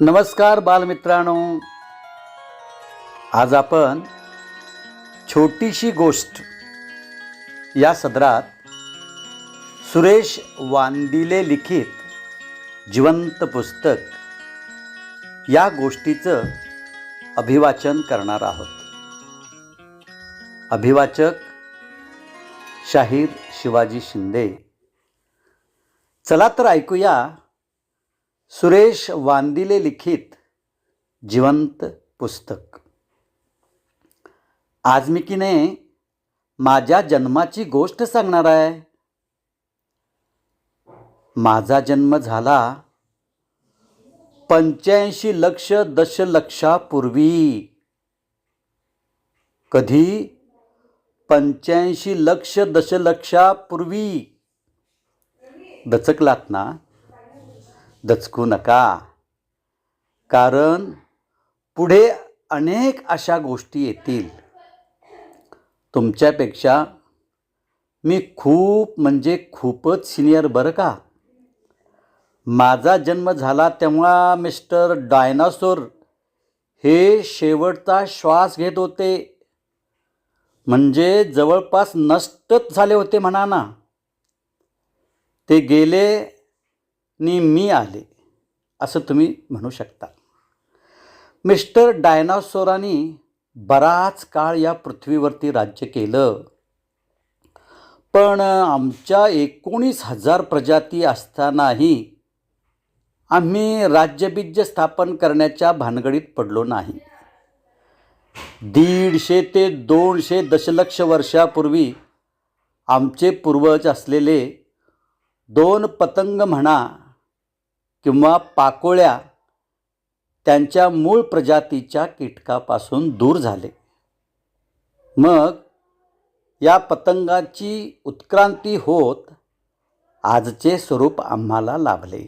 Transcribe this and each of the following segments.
नमस्कार बालमित्रांनो. आज आपण छोटीशी गोष्ट या सदरात सुरेश वांदिले लिखित जिवंत पुस्तक या गोष्टीचं अभिवाचन करणार आहोत. अभिवाचक शाहीर शिवाजी शिंदे. चला तर ऐकूया सुरेश वांदिले लिखित जिवंत पुस्तक. आज मी की माझ्या जन्माची गोष्ट सांगणार आहे. माझा जन्म झाला पंच्याऐंशी लक्ष दशलक्षापूर्वी. कधी? पंच्याऐंशी लक्ष दशलक्षापूर्वी. दचकलात ना? दचकू नका. कारण पुढे अनेक अशा गोष्टी येतील. तुमच्यापेक्षा मी खूप म्हणजे खूपच सिनियर बरं का? माझा जन्म झाला तेव्हा मिस्टर डायनासोर हे शेवटचा श्वास घेत होते. म्हणजे जवळपास नष्टच झाले होते म्हणा ना ते गेले नी मी आले असं तुम्ही म्हणू शकता. मिस्टर डायनासोरांनी बराच काळ या पृथ्वीवरती राज्य केलं. पण आमच्या एकोणीस हजार प्रजाती असतानाही आम्ही राज्यबीज्य स्थापन करण्याच्या भानगडीत पडलो नाही. दीडशे ते दोनशे दशलक्ष वर्षापूर्वी आमचे पूर्वज असलेले दोन पतंग म्हणा किंवा पाकोळ्या त्यांच्या मूळ प्रजातीच्या कीटकापासून दूर झाले. मग या पतंगाची उत्क्रांती होत आजचे स्वरूप आम्हाला लाभले.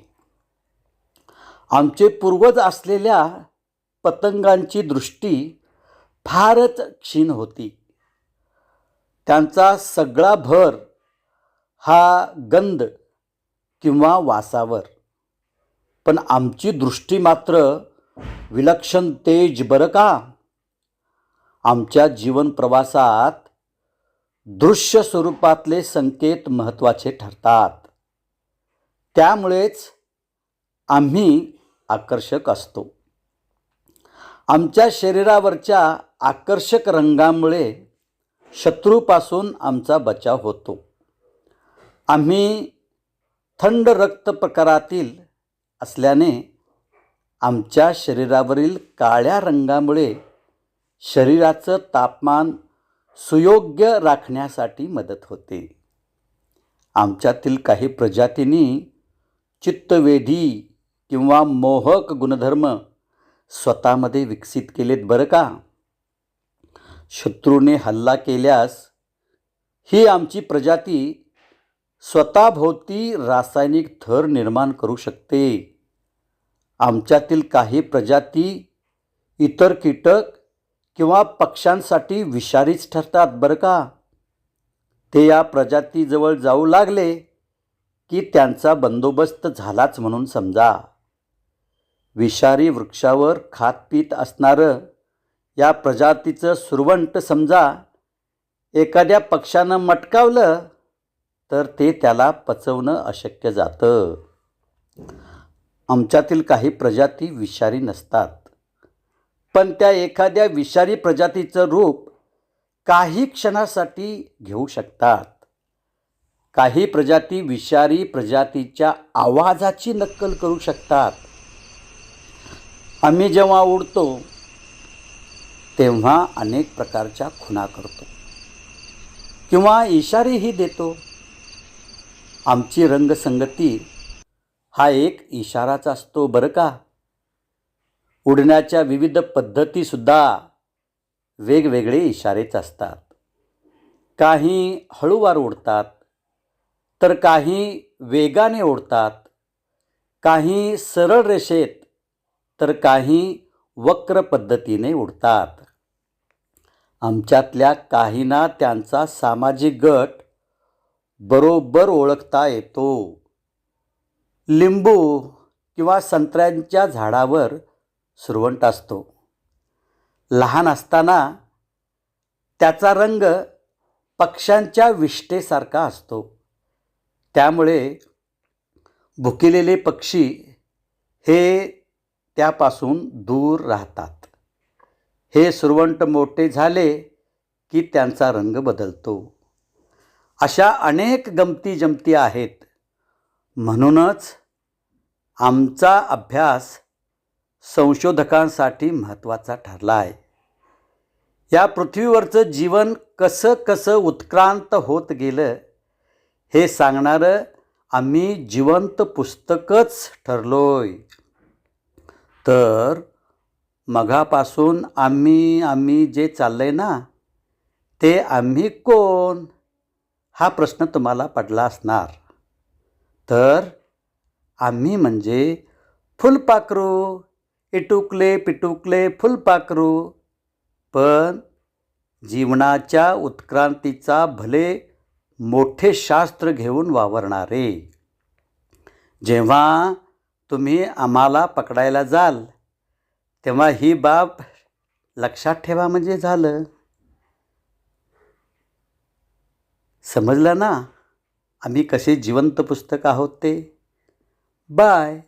आमचे पूर्वज असलेल्या पतंगांची दृष्टी फारच क्षीण होती. त्यांचा सगळा भर हा गंध किंवा वासावर. पण आमची दृष्टी मात्र विलक्षण तेज बरं का? आमच्या जीवन प्रवासात दृश्य स्वरूपातले संकेत महत्त्वाचे ठरतात. त्यामुळेच आम्ही आकर्षक असतो. आमच्या शरीरावरच्या आकर्षक रंगामुळे शत्रूपासून आमचा बचाव होतो. आम्ही थंड रक्त प्रकारातील असल्याने आमच्या शरीरावरील काळ्या रंगामुळे शरीराचं तापमान सुयोग्य राखण्यासाठी मदत होते. आमच्यातील काही प्रजातींनी चित्तवेधी किंवा मोहक गुणधर्म स्वतःमध्ये विकसित केलेत बरं का? शत्रूने हल्ला केल्यास ही आमची प्रजाती स्वतःभोवती रासायनिक थर निर्माण करू शकते. आमच्यातील काही प्रजाती इतर कीटक किंवा पक्ष्यांसाठी विषारीच ठरतात बरं का? ते या प्रजातीजवळ जाऊ लागले की त्यांचा बंदोबस्त झालाच म्हणून समजा. विषारी वृक्षावर खातपीत असणारं या प्रजातीचं सुरवंट समजा. एखाद्या पक्षानं मटकावलं तर ते त्याला पचवणं अशक्य जातं. आमच्यातील काही प्रजाती विषारी नसतात. पण त्या एखाद्या विषारी प्रजातीचं रूप काही क्षणासाठी घेऊ शकतात. काही प्रजाती विषारी प्रजातीच्या आवाजाची नक्कल करू शकतात. आम्ही जेव्हा उडतो तेव्हा अनेक प्रकारच्या खुणा करतो. किंवा इशारेही देतो. आमची रंगसंगती हा एक इशाराच असतो बरं का? उडण्याच्या विविध पद्धतीसुद्धा वेगवेगळे इशारेच असतात. काही हळूवार उडतात तर काही वेगाने ओढतात. काही सरळ रेषेत तर काही वक्र पद्धतीने उडतात आमच्यातल्या काहींना त्यांचा सामाजिक गट बरोबर ओळखता येतो. लिंबू किंवा संत्र्यांच्या झाडावर सुरवंट असतो. लहान असताना त्याचा रंग पक्ष्यांच्या विष्टेसारखा असतो. त्यामुळे भुकिलेले पक्षी हे त्यापासून दूर राहतात. हे सुरवंट मोठे झाले की त्यांचा रंग बदलतो. अशा अनेक गमती जमती आहेत म्हणूनच आमचा अभ्यास संशोधकांसाठी महत्त्वाचा ठरला आहे या पृथ्वीवरचं जीवन कसं कसं उत्क्रांत होत गेलं हे सांगणारं आम्ही जिवंत पुस्तकच ठरलोय. तर मघापासून आम्ही आम्ही जे चाललंय ना ते आम्ही कोण? हा प्रश्न तुम्हाला पडला असणार. तर आम्ही म्हणजे फुलपाखरू इटुकले पिटुकले फुलपाखरू. पण जीवनाच्या उत्क्रांतीचा भले मोठे शास्त्र घेऊन वावरणारे. जेव्हा तुम्ही आम्हाला पकडायला जाल तेव्हा ही बाब लक्षात ठेवा म्हणजे झालं. समजलं ना? आम्ही कसे जिवंत पुस्तक आहोत ते? बाय.